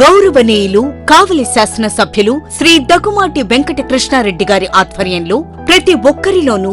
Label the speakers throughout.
Speaker 1: గౌరవనీయులు కావలి శాసన సభ్యులు శ్రీ దగ్గుమాటి వెంకట కృష్ణారెడ్డి గారి ఆధ్వర్యంలో ప్రతి ఒక్కరిలోనూ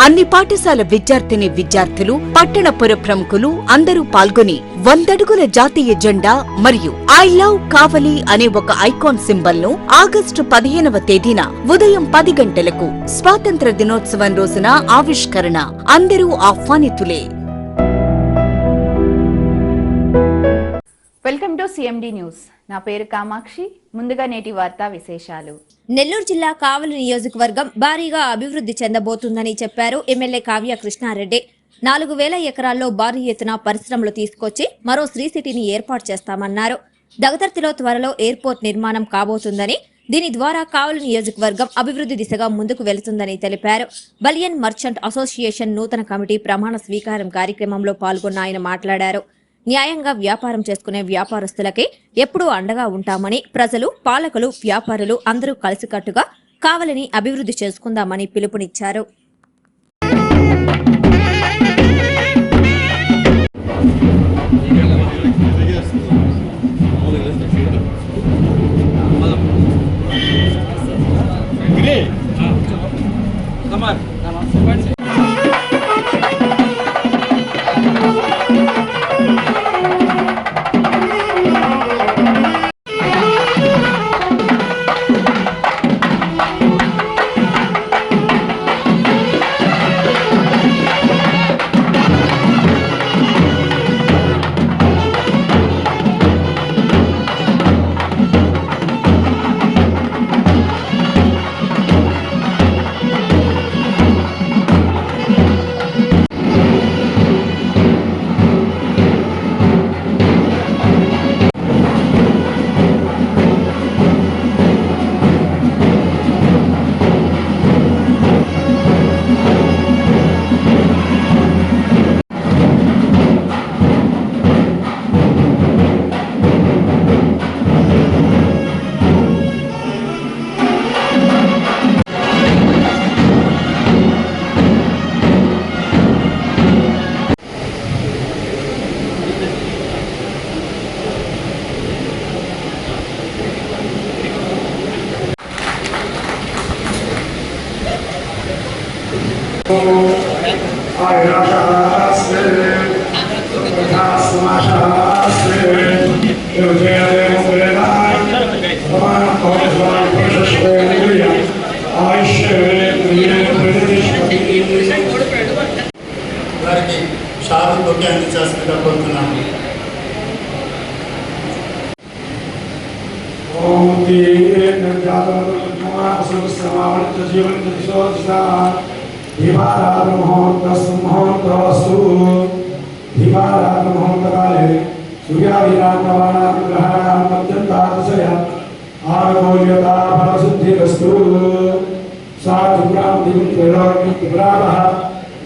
Speaker 1: అన్ని పాఠశాల విద్యార్థిని విద్యార్థులు పట్టణ పుర ప్రముఖులు అందరూ పాల్గొని వందడుగుల జాతీయ జెండా మరియు ఐ లవ్ కావలి అనే ఒక ఐకాన్ సింబల్ను ఆగస్టు పదిహేనవ తేదీన ఉదయం పది గంటలకు స్వాతంత్ర దినోత్సవం రోజున ఆవిష్కరణ. అందరూ ఆహ్వానితులే.
Speaker 2: Welcome to CMD news. నా పేరు కామాక్షి. ముందుగా నేటి వార్తా విశేషాలు.
Speaker 3: నెల్లూరు జిల్లా కావలి నియోజకవర్గం భారీగా అభివృద్ధి చెందబోతుందని చెప్పారు ఎమ్మెల్యే కావ్య కృష్ణారెడ్డి. నాలుగు వేల ఎకరాల్లో భారీ ఎత్తున పరిశ్రమలు తీసుకొచ్చి మరో శ్రీ సిటీని ఏర్పాటు చేస్తామన్నారు. దగదర్తిలో త్వరలో ఎయిర్పోర్ట్ నిర్మాణం కాబోతుందని దీని ద్వారా కావలి నియోజకవర్గం అభివృద్ధి దిశగా ముందుకు వెళుతుందని తెలిపారు. బలియన్ మర్చెంట్ అసోసియేషన్ నూతన కమిటీ ప్రమాణ స్వీకారం కార్యక్రమంలో పాల్గొన్న ఆయన మాట్లాడారు. న్యాయంగా వ్యాపారం చేసుకునే వ్యాపారస్తులకి ఎప్పుడూ అండగా ఉంటామని ప్రజలు పాలకులు వ్యాపారులు అందరూ కలిసికట్టుగా కావలిని అభివృద్ధి చేసుకుందామని పిలుపునిచ్చారు.
Speaker 4: వారికి షాలు తొక్కి అందించాల్సిందిగా కోరుతున్నాను
Speaker 5: ఓం తీర్ణ జాతరమాసమస్తమావళిత జీవంత దిశోదిశా దివారాత్ర ముహూర్త दिवाराग्रमहोत्र सिंहोत्रसु दिवाराग्रमहोत्रकाले सूर्याभिराग्रवाणाग्रहाणां पर्यन्तातिशय आरगोल्यता फलसिद्धिरस्तु सा त्रिपुरां दिवं त्रैलोक्यं त्रिपुरातः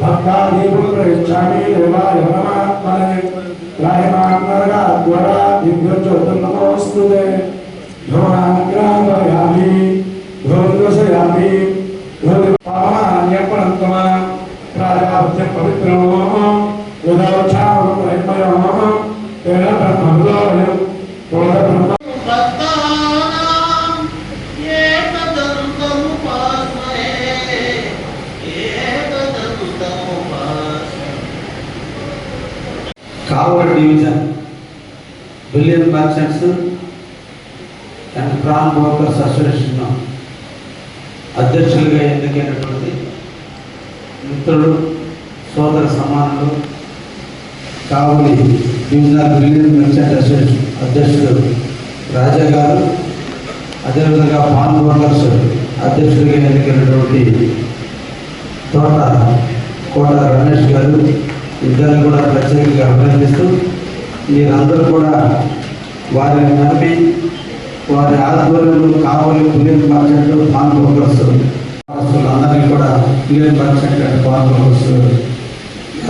Speaker 5: भक्ताधिपुत्रयच्छामि देवाय परमात्मने रायमान् नरगाद्वरा दिव्योज्योतिर्नमोऽस्तु ते यो नाम తేన బ్రహ్మలోయం బ్రహ్మ
Speaker 6: ఏకదంతముపాస్మహే ఏకదంతముపాస్మహే
Speaker 7: Kavali division bullion merchants and pawn brokers association అధ్యక్షులుగా ఎన్నికైనటువంటి మిత్రుడు సోదర సమానులు Kavali divisional building merchant association అధ్యక్షుడు రాజా గారు అదేవిధంగా పాన్ బ్రోకర్స్ అధ్యక్షుడిగా ఎన్నికైనటువంటి తోట కోట రమేష్ గారు ఇద్దరిని కూడా ప్రత్యేకంగా అభినందిస్తూ మీరందరూ కూడా వారిని నమ్మి వారి ఆధ్వర్యంలో Kavali bullion market pawn brokers అందరికీ కూడా bullion market and pawn brokers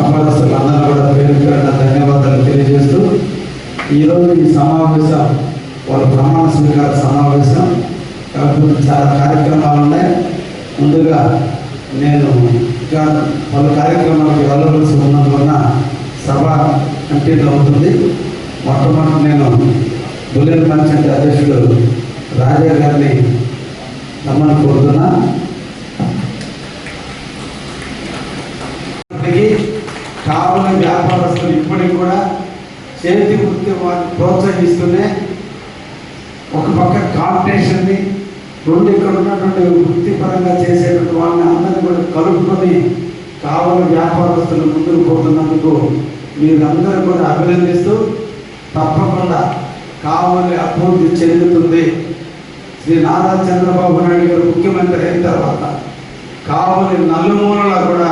Speaker 7: వ్యాపారస్తులు అందరూ కూడా పేరు పేరున ధన్యవాదాలు తెలియజేస్తూ ఈరోజు ఈ సమావేశం వాళ్ళ ప్రమాణ స్వీకార సమావేశం కాకపోతే చాలా కార్యక్రమాలు ఉన్నాయి. ముందుగా నేను ఇంకా పలు కార్యక్రమాలకు వెళ్ళవలసి ఉన్నందువలన సభ కంటిన్యూ అవుతుంది. మొట్టమొదటి నేను బుల్లెట్ మర్చెంట్ అధ్యక్షుడు రాజా గారిని రమ్మని కోరుతున్నా ఇప్పటికీ కావున వ్యాపారస్తులు ఇప్పటికి కూడా చేతి వృత్తి వారిని ప్రోత్సహిస్తూనే ఒక పక్క కాంపిటీషన్ని రెండు ఇక్కడ ఉన్నటువంటి వృత్తిపరంగా చేసేటువంటి వాళ్ళని అందరినీ కూడా కలుపుకొని కావున వ్యాపారస్తులు ముందుకు పోతున్నందుకు మీరందరూ కూడా అభినందిస్తూ తప్పకుండా కావాలి అభివృద్ధి చెందుతుంది. శ్రీ నారా చంద్రబాబు నాయుడు గారు ముఖ్యమంత్రి అయిన తర్వాత కావలి నలుమూలలా కూడా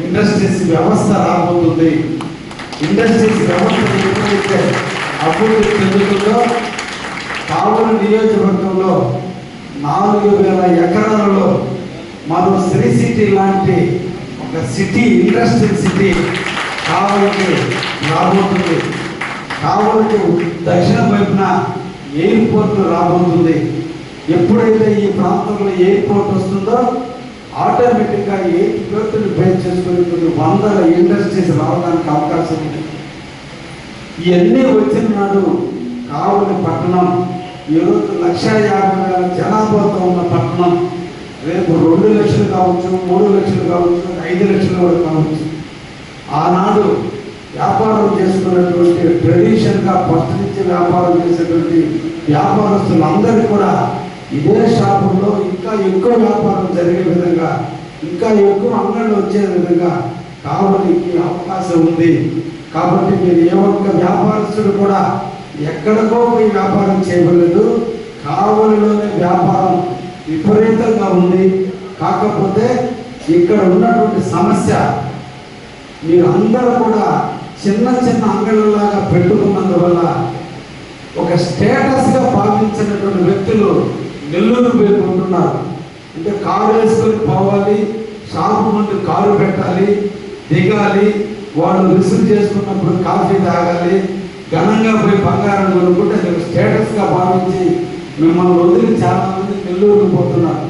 Speaker 7: ఇండస్ట్రీస్ వ్యవస్థ రాబోతుంది. ఇండస్ట్రీస్ వ్యవస్థ ఎప్పుడైతే అభివృద్ధి చెందుతుందో కావలి నియోజకవర్గంలో నాలుగు వేల ఎకరాలలో మనం శ్రీ సిటీ లాంటి ఒక సిటీ ఇండస్ట్రియల్ సిటీ కావలికి రాబోతుంది. కావలికి దక్షిణ వైపున ఎయిర్పోర్ట్ రాబోతుంది. ఎప్పుడైతే ఈ ప్రాంతంలో ఎయిర్పోర్ట్ వస్తుందో ఆటోమేటిక్గా ఎయిర్పోర్ట్ని బేస్ చేసుకుని కొన్ని వందల ఇండస్ట్రీస్ రావడానికి అవకాశం ఉంది. ఇవన్నీ వచ్చిన నాడు కావలి పట్టణం ఈరోజు లక్ష యాభై వేల జనాభాతో ఉన్న పట్టణం. రేపు రెండు లక్షలు కావచ్చు మూడు లక్షలు కావచ్చు ఐదు లక్షలు కూడా కావచ్చు. ఆనాడు వ్యాపారం చేసుకున్నటువంటి ట్రెడిషన్గా ఫస్ట్ నుంచి వ్యాపారం చేసేటువంటి వ్యాపారస్తులందరూ కూడా ఇదే షాపుల్లో ఇంకా ఎక్కువ వ్యాపారం జరిగే విధంగా ఇంకా ఎక్కువ అంగళ్ళు వచ్చే విధంగా కావలికి అవకాశం ఉంది. కాబట్టి మీరు ఏ ఒక్క వ్యాపారస్తుడు కూడా ఎక్కడికో పోయి వ్యాపారం చేయలేదు కావలిలోనే వ్యాపారం విపరీతంగా ఉంది. కాకపోతే ఇక్కడ ఉన్నటువంటి సమస్య మీరు అందరూ కూడా చిన్న చిన్న అంగళ్ళలాగా పెట్టుకున్నందువల్ల ఒక స్టేటస్గా భావించినటువంటి వ్యక్తులు నెల్లూరు పేర్కొంటున్నారు అంటే కారు వేసుకొని పోవాలి షాపు ముందు కారు పెట్టాలి దిగాలి వాళ్ళు రిసీవ్ చేసుకున్నప్పుడు కాఫీ తాగాలి ఘనంగా పోయి బంగారం కొనుక్కుంటే అది స్టేటస్గా భావించి మిమ్మల్ని వదిలి చాలామంది నెల్లూరుకు పోతున్నారు.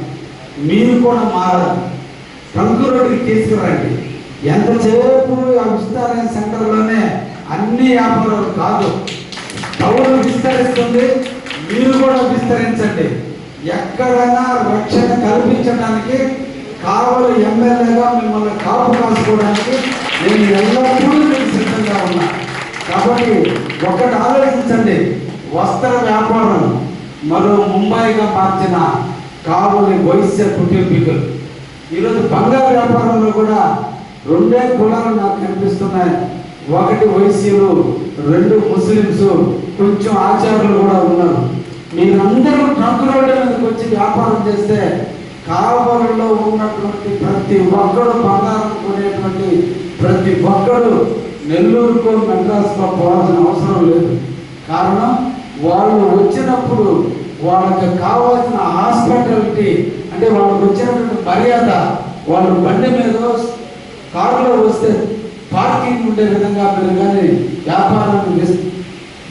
Speaker 7: మీరు కూడా మారాలి. ట్రంక్ రోడ్డుకి తీసుకురండి. ఎంతసేపు ఆ విస్తారణ సెంటర్లోనే అన్ని వ్యాపారాలు కాదు. టౌన్ విస్తరిస్తుంది మీరు కూడా విస్తరించండి. ఎక్కడైనా రక్షణ కల్పించడానికి కావలి ఎమ్మెల్యేగా మిమ్మల్ని కాపు కాసుకోవడానికి నేను ఎల్లప్పుడూ మీకు సిద్ధంగా ఉన్నా. కాబట్టి ఒకటి ఆలోచించండి. వస్త్ర వ్యాపారం మరో ముంబైగా మార్చిన కావలి వైశ్య కుటుంబీకులు. ఈరోజు బంగారు వ్యాపారంలో కూడా రెండే కులాలు నాకు కనిపిస్తున్నాయి. ఒకటి వైశ్యులు రెండు ముస్లిమ్స్ కొంచెం ఆచార్యులు కూడా ఉన్నారు. మీరందరూ అందరూ రోడ్డు మీదకి వచ్చి వ్యాపారం చేస్తే కావలలో ఉన్నటువంటి ప్రతి ఒక్కడు బంగారం కొనేటువంటి ప్రతి ఒక్కడు నెల్లూరుకో మెడ్రాస్కో పోవాల్సిన అవసరం లేదు. కారణం వాళ్ళు వచ్చినప్పుడు వాళ్ళకి కావాల్సిన హాస్పిటాలిటీ అంటే వాళ్ళకి వచ్చినటువంటి మర్యాద వాళ్ళు బండి మీద కారులో వస్తే పార్కింగ్ ఉండే విధంగా మీరు కానీ వ్యాపారాన్ని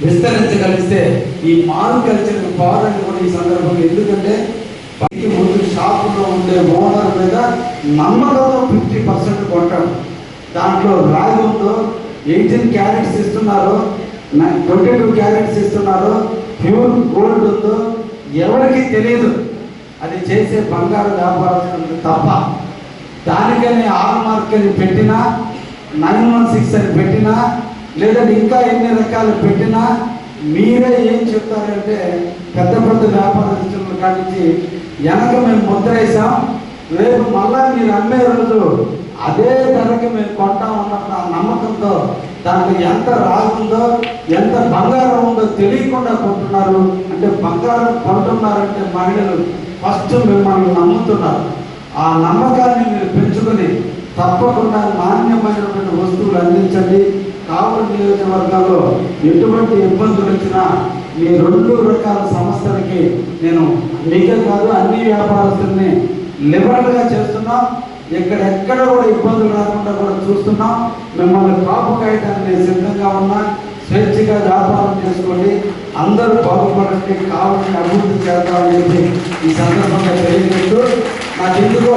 Speaker 7: విస్తరించగలిగితే ఈ మాల్ కల్చర్ పోవాలని కూడా ఈ సందర్భంగా ఎందుకంటే పైకి ముందు షాపులో ఉండే ఓనర్ మీద నమ్మకంతో ఫిఫ్టీ పర్సెంట్ కొట్టడం. దాంట్లో రాగి ఉందో ఎయిటీన్ క్యారెట్స్ ఇస్తున్నారు ట్వంటీ టూ క్యారెట్స్ ఇస్తున్నారు ప్యూర్ గోల్డ్ ఉందో ఎవరికి తెలియదు అది చేసే బంగారు వ్యాపారం తప్ప. దానికని ఆర్ మార్క్ అని పెట్టినా నైన్ వన్ సిక్స్ అని పెట్టినా లేదంటే ఇంకా ఎన్ని రకాలు పెట్టినా మీరే ఏం చెప్తారంటే పెద్ద పెద్ద వ్యాపారస్తుల కానించి వెనక మేము ముద్రేసాం రేపు మళ్ళా మీరు అమ్మే రోజు అదే ధరకి మేము కొంటాం అన్నప్పుడు ఆ నమ్మకంతో దానికి ఎంత రాగుందో ఎంత బంగారం ఉందో తెలియకుండా కొంటున్నారు. అంటే బంగారం కొంటున్నారంటే మహిళలు ఫస్ట్ మిమ్మల్ని నమ్ముతున్నారు. ఆ నమ్మకాన్ని మీరు పెంచుకొని తప్పకుండా నాణ్యమైనటువంటి వస్తువులు అందించండి. కావలి నియోజకవర్గాల్లో ఎటువంటి ఇబ్బందులు వచ్చినా మీ రెండు రకాల సంస్థలకి నేను మీకే కాదు అన్ని వ్యాపారస్తుల్ని లిబరల్గా చేస్తున్నాం. ఎక్కడెక్కడ కూడా ఇబ్బందులు రాకుండా కూడా చూస్తున్నాం. మిమ్మల్ని కాపు కాయటానికి సిద్ధంగా ఉన్నా. స్వేచ్ఛగా వ్యాపారం చేసుకోండి. అందరూ బాగుపడండి. కావాలని అభివృద్ధి చేద్దామని చెప్పి ఈ సందర్భంగా తెలియజేస్తూ నాకు ఎందుకో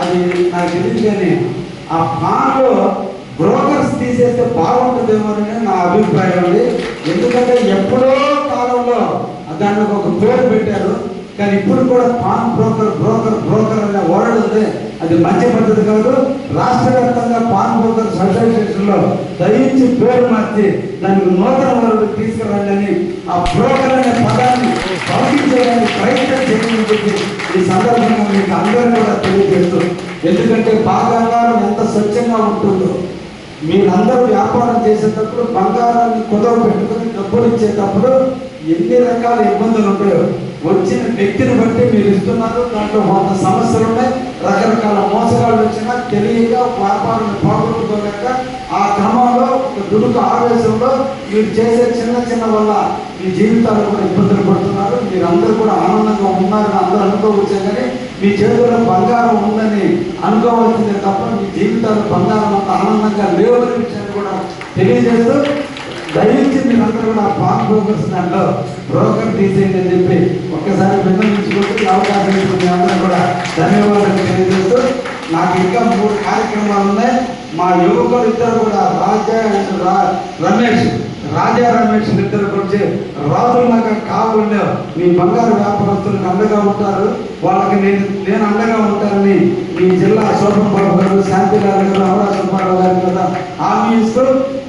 Speaker 7: అది నాకు తెలియదు కానీ ఆ పాన్లో బ్రోకర్స్ తీసేస్తే బాగుంటుందేమో అని నా అభిప్రాయం అండి. ఎందుకంటే ఎప్పుడో కాలంలో దానికి ఒక పేరు పెట్టారు. కానీ ఇప్పుడు కూడా పాన్ బ్రోకర్ బ్రోకర్ బ్రోకర్ అనే వర్డ్ ఉంది. అది మంచి పద్ధతి కాదు. రాష్ట్ర వ్యాప్తంగా పాన్ బ్రోకర్స్ అసోసియేషన్లో దయించి పేరు మార్చి దానికి నూతన వరకు తీసుకురండి ఆ బ్రోకర్ అనే పదాన్ని పంపించడానికి ప్రయత్నం చేయమని ఈ సందర్భంగా మీకు అందరూ కూడా తెలియజేస్తూ ఎందుకంటే బాగా ఎంత స్వచ్ఛంగా ఉంటుందో మీరందరూ వ్యాపారం చేసేటప్పుడు బంగారాన్ని కుదవ పెట్టుకుని డబ్బులు ఇచ్చేటప్పుడు ఎన్ని రకాల ఇబ్బందులు ఉంటాయో వచ్చిన వ్యక్తిని బట్టి మీరు ఇస్తున్నారు. దాంట్లో వంద సమస్యలు ఉన్నాయి. రకరకాల మోసగాళ్ళు వచ్చినా తెలియక వ్యాపారం పోగొట్టుకోలేక ఆ క్రమంలో ఒక దుడుకు ఆవేశంలో మీరు చేసే చిన్న చిన్న వల్ల మీ జీవితాలు కూడా ఇబ్బందులు పడుతున్నారు. మీరందరూ కూడా ఆనందంగా ఉన్నారని అందరూ అనుకోవచ్చు కానీ మీ చేతిలో బంగారం ఉందని అనుకోవాల్సిందే తప్ప మీ జీవితాలు బంగారం అంత ఆనందంగా లేవని విషయాన్ని కూడా తెలియజేస్తూ దయించి మీరందరూ కూడా పాన్ బ్రోకర్స్ దాంట్లో బ్రోకర్ తీసేయండి అని చెప్పి ఒక్కసారి విన్నవించుకుంటూ అవకాశం ఇచ్చిన అందరూ కూడా ధన్యవాదాలు తెలియజేస్తూ. నాకు ఇంకా మూడు కార్యక్రమాలు ఉన్నాయి. మా యువకులు ఇద్దరు కూడా రాజా అండ్ రమేష్ రాజా రమేష్ ఇద్దరు రాజులు నాకు కావాలంటే మీ బంగారు వ్యాపారస్తులకు అండగా ఉంటారు. వాళ్ళకి నేను నేను అండగా ఉంటానని మీ జిల్లా శోభన్ బాబు గారు శాంతి గారు గారు బాబు గారు కదా హామీ ఇస్తూ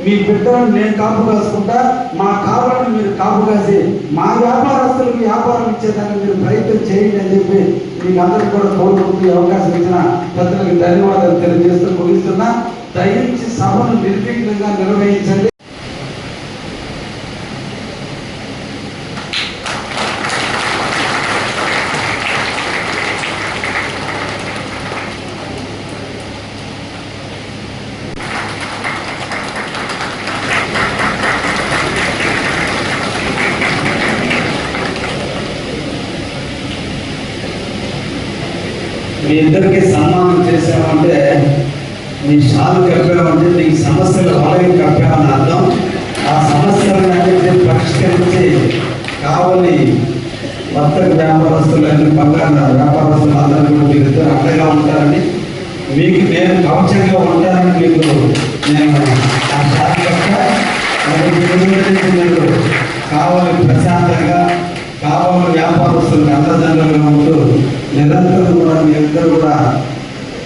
Speaker 7: మీ బిడ్డలను నేను కాపు కాసుకుంటా. మా కావాలని మీరు కాపు కాసి మా వ్యాపారస్తులకు వ్యాపారం ఇచ్చేదానికి మీరు ప్రయత్నం చేయండి అని చెప్పి మీకు అందరికీ కూడా కోరుకుంటూ అవకాశం ఇచ్చిన పెద్దలకు ధన్యవాదాలు తెలియజేస్తూ ముగిస్తున్నా. దయించి సభను నిర్విఘ్నంగా నిర్వహించండి. మీ ఇద్దరికి సన్మానం చేసామంటే నీ షాలు కప్పామంటే నీ సమస్యలు ఆలయం కప్పామని అర్థం. ఆ సమస్యలను పరిష్కరించి కావలి వర్తక వ్యాపారస్తులన్నీ బంగారు వ్యాపారస్తులు అందరూ కూడా మీరు ఇద్దరు అండగా ఉంటారని. మీకు నేను కవచంగా ఉంటానని మీకు నేను ఆ షాలు కప్పా కావాలి ప్రశాంతంగా కావాలి వ్యాపారస్తులకు అండదండలుగా ఉంటూ నిరంతరం కూడా మీ ఇద్దరు కూడా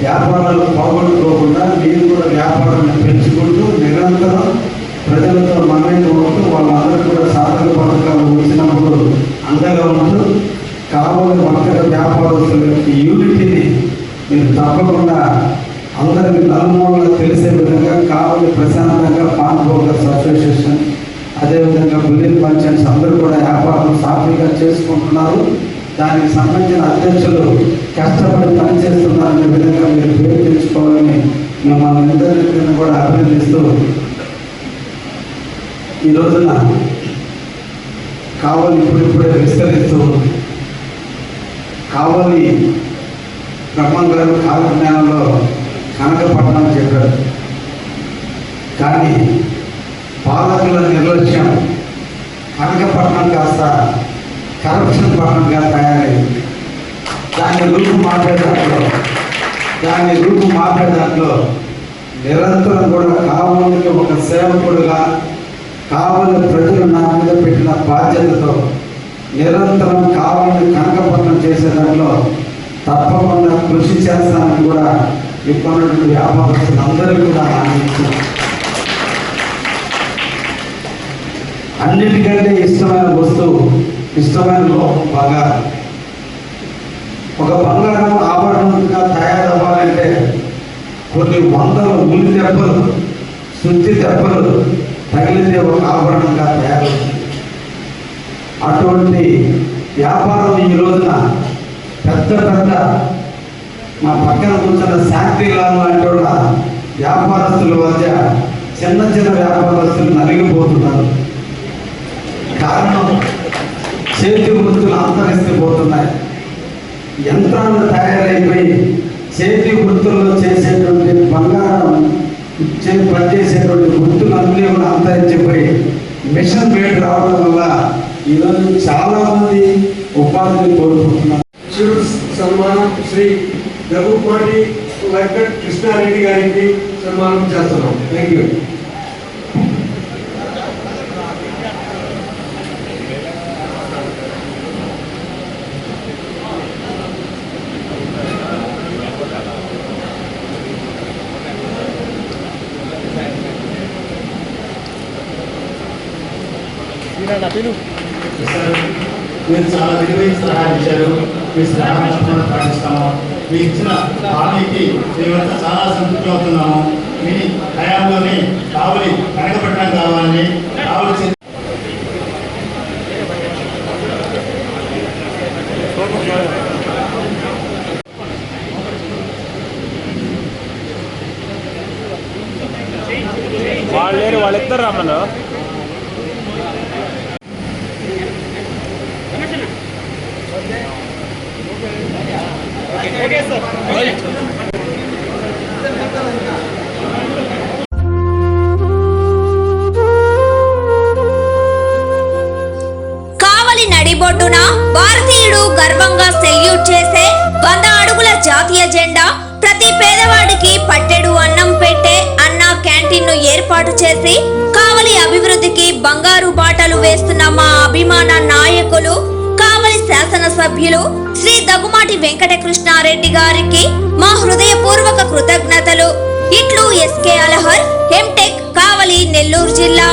Speaker 7: వ్యాపారాలు పోగొట్టుకోకుండా మీరు కూడా వ్యాపారాన్ని పెంచుకుంటూ నిరంతరం ప్రజలతో మమేకం ఉంటూ వాళ్ళందరూ కూడా సాధక పథకాలు వచ్చినప్పుడు అండగా ఉంటూ కావాలి వర్తక వ్యాపారస్తుల యొక్క యూనిటీని మీరు తప్పకుండా అందరికీ నలుమూలగా తెలిసే విధంగా కావాలి ప్రశాంతంగా పాన్ బ్రోకర్స్ అసోసియేషన్ అదేవిధంగా బిల్లింగ్ మర్చెంట్స్ అందరూ కూడా వ్యాపారం సాఫీగా చేసుకుంటున్నారు. దానికి సంబంధించిన అధ్యక్షులు కష్టపడి పనిచేస్తున్నారనే విధంగా మీరు పేరు తెచ్చుకోవాలని మిమ్మల్ని అందరినీ కూడా అభినందిస్తూ ఈ రోజున కావలి ఇప్పుడిప్పుడే విస్తరిస్తూ కావలి బ్రహ్మం గారు కాలజ్ఞానంలో కనకపట్నం చెప్పారు. కానీ పాలకుల నిర్లక్ష్యం కనకపట్నం కాస్త కరప్షన్ పట్టణంగా తయారైంది దాని రూపు మార్పే దాంట్లో దాని రూపు మార్పే దాంట్లో నిరంతరం కూడా కావాలకి ఒక సేవకుడుగా కావాలని ప్రజలు నా మీద పెట్టిన బాధ్యతతో నిరంతరం కావాలని కనకపట్నం చేసే దాంట్లో తప్పకుండా కృషి చేస్తానని కూడా ఇప్పటి ఉన్నటువంటి వ్యాపారస్తులు అందరూ కూడా హామీ అన్నిటికంటే ఇష్టమైన వస్తువు ఇష్టమైన లోపం బంగారం ఒక బంగారం ఆభరణంగా తయారవ్వాలంటే కొన్ని వందల ఉల్లి దెబ్బలు శుద్ధి దెబ్బలు తగిలితే ఒక ఆభరణంగా తయారవుతుంది. అటువంటి వ్యాపారం ఈ రోజున పెద్ద పెద్ద మా పక్కన కూర్చున్న శాంతిలాల్ లాంటి వ్యాపారస్తుల మధ్య చిన్న చిన్న వ్యాపారస్తులు నలిగిపోతున్నారు. కారణం చేతి వృత్తులు
Speaker 5: అంతరిస్తుపోతున్నాయి
Speaker 7: యంత్రాలు తయారైపోయి చేతి వృత్తుల్లో చేసేటువంటి బంగారం పనిచేసేటువంటి వృత్తులు అన్నీ కూడా అంతరించిపోయి మిషన్ పేరు రావడం వల్ల ఈరోజు చాలామంది ఉపాధిని కోరుకుంటున్నారు
Speaker 5: సన్మానం శ్రీ రఘుపాటి వెంకట కృష్ణారెడ్డి గారికి సన్మానం చేస్తున్నాం. థ్యాంక్ యూ
Speaker 4: మీరు చాలా విలువైన సలహాలు ఇచ్చారు. మీ సలహా తప్పకుండా పాటిస్తాము. మీ ఇచ్చిన హామీకి మేమంతా చాలా సంతృప్తి అవుతున్నాము. మీ హయాంలోనే కావలి వెనకబట్టడం కావాలని కావలి
Speaker 3: నడిబొడ్డున భారతీయుడు గర్వంగా సెల్యూట్ చేసే వంద అడుగుల జాతీయ జెండా ప్రతి పేదవాడికి పట్టెడు అన్నం పెట్టే అన్న క్యాంటీన్ను ఏర్పాటు చేసి కావలి అభివృద్ధికి బంగారు బాటలు వేస్తున్న మా అభిమాన నాయకులు కావలి శాసనసభ్యులు శ్రీ దగ్గుమాటి వెంకటకృష్ణారెడ్డి గారికి మా హృదయపూర్వక కృతజ్ఞతలు. ఇట్లు ఎస్కే అలహర్ ఎంటెక్ కావలి నెల్లూరు జిల్లా.